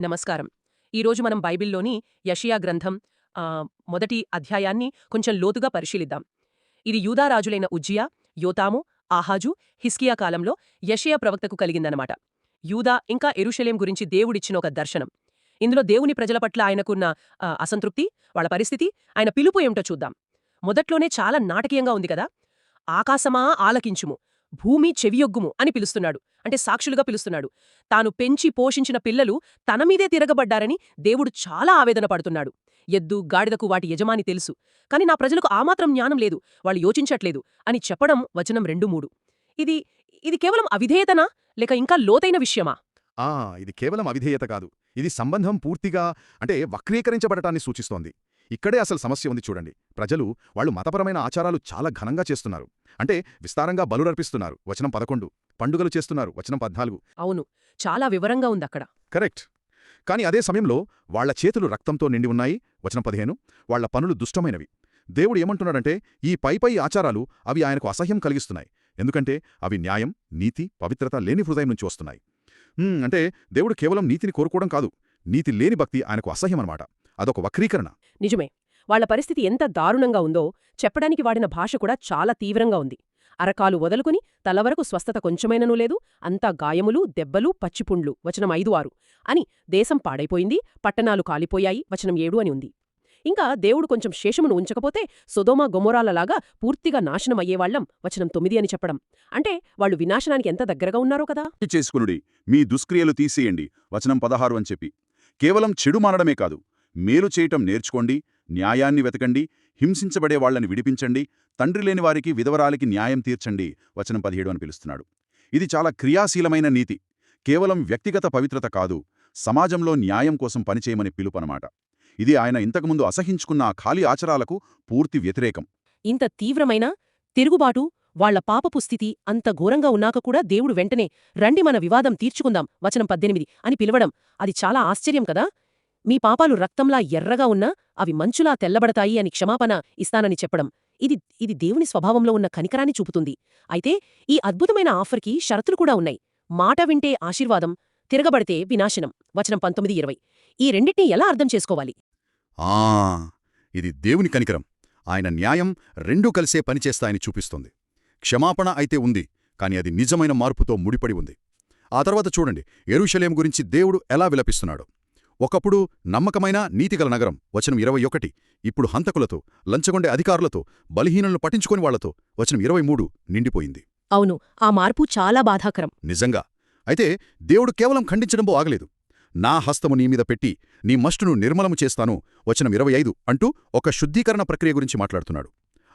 నమస్కారం. ఈరోజు మనం బైబిల్లోని యషియా గ్రంథం ఆ, మొదటి అధ్యాయాన్ని కొంచెం లోతుగా పరిశీలిద్దాం. ఇది యూదారాజులైన ఉజ్జియా యోతాము ఆహాజు హిస్కియా కాలంలో యషియా ప్రవక్తకు కలిగిందనమాట యూదా ఇంకా ఎరుషలేం గురించి దేవుడిచ్చిన ఒక దర్శనం. ఇందులో దేవుని ప్రజల పట్ల ఆయనకున్న ఆ, అసంతృప్తి వాళ్ళ పరిస్థితి ఆయన పిలుపు ఏమిటో చూద్దాం. మొదట్లోనే చాలా నాటకీయంగా ఉంది కదా? ఆకాశమా ఆలకించుము. భూమి చెవియొగ్గుము అని పిలుస్తున్నాడు. అంటే సాక్షులుగా పిలుస్తున్నాడు. తాను పెంచి పోషించిన పిల్లలు తన మీదే తిరగబడ్డారని దేవుడు చాలా ఆవేదన పడుతున్నాడు. ఎద్దు గాడిదకు వాటి యజమాని తెలుసు. కాని నా ప్రజలకు ఆమాత్రం జ్ఞానం లేదు. వాళ్ళు యోచించట్లేదు అని చెప్పడం వచనం రెండు మూడు. ఇది ఇది కేవలం అవిధేయతనా? లేక ఇంకా లోతైన విషయమా? ఆ ఇది కేవలం అవిధేయత కాదు. ఇది సంబంధం పూర్తిగా అంటే వక్రీకరించబడటాన్ని సూచిస్తోంది. ఇక్కడే అసలు సమస్య ఉంది చూడండి. ప్రజలు వాళ్ళు మతపరమైన ఆచారాలు చాలా ఘనంగా చేస్తున్నారు. అంటే విస్తారంగా బలురర్పిస్తున్నారు వచనం పదకొండు. పండుగలు చేస్తున్నారు. వచనం పద్నాలుగు. అవును. చాలా వివరంగా ఉందక్కడ కరెక్ట్. కాని అదే సమయంలో వాళ్ళ చేతులు రక్తంతో నిండి ఉన్నాయి. వచనం పదిహేను. వాళ్ళ పనులు దుష్టమైనవి. దేవుడు ఏమంటున్నాడంటే ఈ పైపై ఆచారాలు అవి ఆయనకు అసహ్యం కలిగిస్తున్నాయి. ఎందుకంటే అవి న్యాయం నీతి పవిత్రత లేని హృదయం నుంచి వస్తున్నాయి. అంటే దేవుడు కేవలం నీతిని కోరుకోవడం కాదు. నీతి లేని భక్తి ఆయనకు అసహ్యమన్నమాట. అదొక వక్రీకరణ. నిజమే. వాళ్ళ పరిస్థితి ఎంత దారుణంగా ఉందో చెప్పడానికి వాడిన భాష కూడా చాలా తీవ్రంగా ఉంది. అరకాలు వదులుకుని తలవరకు స్వస్థత కొంచెమైననూ లేదు అంతా గాయములు దెబ్బలు పచ్చిపుండ్లు వచనం ఐదు ఆరు అని దేశం పాడైపోయింది పట్టణాలు కాలిపోయాయి వచనం ఏడు అని ఉంది. ఇంకా దేవుడు కొంచెం శేషమును ఉంచకపోతే సొదోమా గొమొరాలలాగా పూర్తిగా నాశనమయ్యేవాళ్ళం వచనం తొమ్మిది అని చెప్పడం. అంటే వాళ్ళు వినాశనానికి ఎంత దగ్గరగా ఉన్నారో కదా? చేసుకునుడి మీ దుష్క్రియలు తీసేయండి వచనం పదహారు అని చెప్పి. కేవలం చెడు మానడమే కాదు మేలు చేయటం నేర్చుకోండి న్యాయాన్ని వెతకండి హింసించబడే వాళ్ళని విడిపించండి తండ్రి లేని వారికి విధవరాలకి న్యాయం తీర్చండి వచనం పదిహేడు అని పిలుస్తున్నాడు. ఇది చాలా క్రియాశీలమైన నీతి కేవలం వ్యక్తిగత పవిత్రత కాదు సమాజంలో న్యాయం కోసం పనిచేయమని పిలుపనమాట. ఇది ఆయన ఇంతకుముందు అసహించుకున్న ఆ ఖాళీ ఆచారాలకు పూర్తి వ్యతిరేకం. ఇంత తీవ్రమైన తిరుగుబాటు వాళ్ళ పాపపు స్థితి అంత ఘోరంగా ఉన్నాక కూడా దేవుడు వెంటనే రండి మన వివాదం తీర్చుకుందాం వచనం పద్దెనిమిది అని పిలవడం అది చాలా ఆశ్చర్యం కదా? మీ పాపాలు రక్తంలా ఎర్రగా ఉన్నా అవి మంచులా తెల్లబడతాయి అని క్షమాపణ ఇస్తానని చెప్పడం. ఇది ఇది దేవుని స్వభావంలో ఉన్న కనికరాన్ని చూపుతుంది. అయితే ఈ అద్భుతమైన ఆఫర్కి షరతులు కూడా ఉన్నాయి. మాట వింటే ఆశీర్వాదం తిరగబడితే వినాశనం. వచనం పంతొమ్మిది ఇరవై. ఈ రెండింటినీ ఎలా అర్థం చేసుకోవాలి? ఆ ఇది దేవుని కనికరం. ఆయన న్యాయం రెండూ కలిసే పనిచేస్తాయని చూపిస్తుంది. క్షమాపణ అయితే ఉంది కాని అది నిజమైన మార్పుతో ముడిపడి ఉంది. ఆ తర్వాత చూడండి ఎరుషలేం గురించి దేవుడు ఎలా విలపిస్తున్నాడు. ఒకప్పుడు నమ్మకమైన నీతిగల నగరం వచనం ఇరవై ఒకటి. ఇప్పుడు హంతకులతో లంచగొండే అధికారులతో బలహీనులను పట్టించుకొని వాళ్ళతో వచనం ఇరవై మూడు నిండిపోయింది. అవును ఆ మార్పు చాలా బాధాకరం. నిజంగా. అయితే దేవుడు కేవలం ఖండించడంబో ఆగలేదు. నా హస్తము నీమీద పెట్టి నీ మస్టును నిర్మలము చేస్తాను వచనం ఇరవై ఐదు అంటూ ఒక శుద్ధీకరణ ప్రక్రియ గురించి మాట్లాడుతున్నాడు.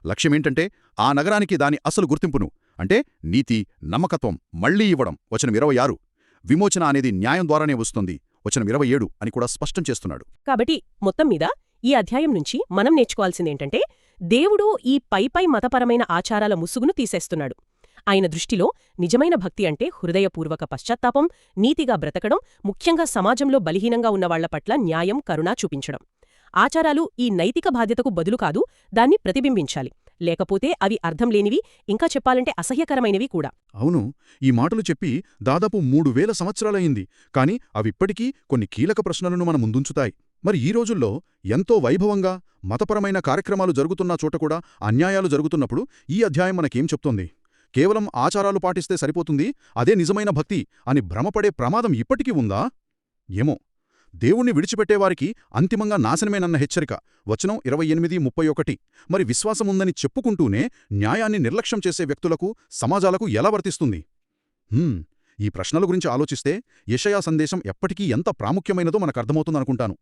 లక్ష్యమేంటంటే ఆ నగరానికి దాని అసలు గుర్తింపును అంటే నీతి నమ్మకత్వం మళ్ళీ ఇవ్వడం వచనం ఇరవై ఆరు. విమోచన అనేది న్యాయం ద్వారానే వస్తుంది. వచనం ఇరవై ఏడు అని కూడా స్పష్టం చేస్తున్నాడు. కాబట్టి మొత్తం మీద ఈ అధ్యాయం నుంచి మనం నేర్చుకోవాల్సిందేంటంటే దేవుడు ఈ పైపై మతపరమైన ఆచారాల ముసుగును తీసేస్తున్నాడు. ఆయన దృష్టిలో నిజమైన భక్తి అంటే హృదయపూర్వక పశ్చాత్తాపం నీతిగా బ్రతకడం ముఖ్యంగా సమాజంలో బలహీనంగా ఉన్నవాళ్ళ పట్ల న్యాయం కరుణా చూపించడం. ఆచారాలు ఈ నైతిక బాధ్యతకు బదులు కాదు దాన్ని ప్రతిబింబించాలి. లేకపోతే అవి అర్థం లేనివి ఇంకా చెప్పాలంటే అసహ్యకరమైనవి కూడా. అవును ఈ మాటలు చెప్పి దాదాపు మూడు వేల సంవత్సరాలయింది కాని అవిప్పటికీ కొన్ని కీలక ప్రశ్నలను మన ముందుంచుతాయి. మరి ఈ రోజుల్లో ఎంతో వైభవంగా మతపరమైన కార్యక్రమాలు జరుగుతున్న చోట కూడా అన్యాయాలు జరుగుతున్నప్పుడు ఈ అధ్యాయం మనకేం చెప్తోంది? కేవలం ఆచారాలు పాటిస్తే సరిపోతుంది అదే నిజమైన భక్తి అని భ్రమపడే ప్రమాదం ఇప్పటికీ ఉందా? ఏమో దేవుణ్ణి విడిచిపెట్టేవారికి అంతిమంగా నాశనమేనన్న హెచ్చరిక. వచనం ఇరవై ఎనిమిది ముప్పై ఒకటి. మరి విశ్వాసముందని చెప్పుకుంటూనే న్యాయాన్ని నిర్లక్ష్యం చేసే వ్యక్తులకు సమాజాలకు ఎలా వర్తిస్తుంది? ఈ ప్రశ్నల గురించి ఆలోచిస్తే యషయా సందేశం ఎప్పటికీ ఎంత ప్రాముఖ్యమైనదో మనకర్థమవుతుందనుకుంటాను